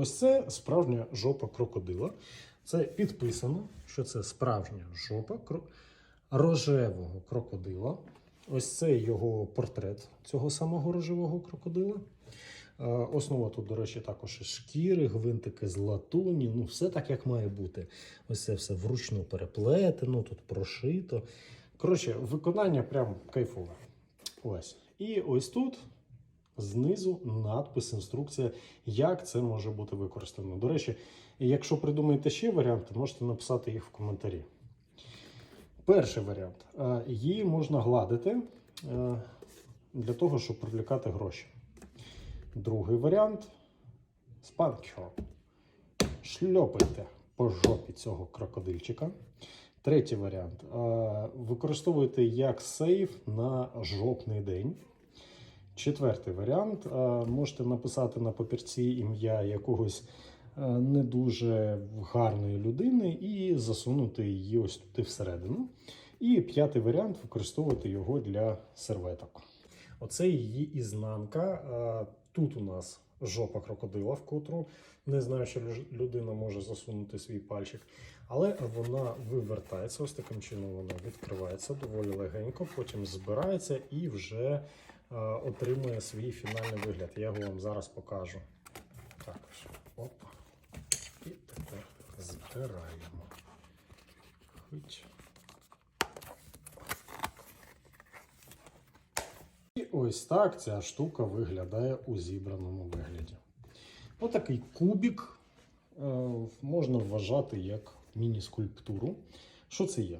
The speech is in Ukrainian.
Ось це справжня жопа крокодила. Це підписано, що це справжня жопа рожевого крокодила. Ось це його портрет цього самого рожевого крокодила. Е, Основа тут, до речі, також із шкіри, гвинтики з латуні. Ну, все так, як має бути. Ось це все вручну переплетено, тут прошито. Коротше, виконання прям кайфове. Ось. І ось тут знизу надпис, інструкція, як це може бути використано. До речі, якщо придумаєте ще варіанти, можете написати їх в коментарі. Перший варіант. Е, Її можна гладити е, для того, щоб привлікати гроші. Другий варіант спанкіо. Шльопайте по жопі цього крокодильчика. Третій варіант. Е, Використовуйте як сейф на жопний день. Четвертий варіант. е, Можете написати на папірці ім'я якогось е, не дуже гарної людини і засунути її ось туди всередину. І п'ятий варіант використовувати його для серветок. Оце її ізнанка. Е, Тут у нас жопа крокодила, в котру не знаю, що людина може засунути свій пальчик. Але вона вивертається, ось таким чином вона відкривається доволі легенько, потім збирається і вже отримує свій фінальний вигляд. Я його вам зараз покажу. Так, оп. І тепер збираємо. Хить. І ось так ця штука виглядає у зібраному вигляді. Отакий кубік е, можна вважати як міні-скульптуру. Що це є?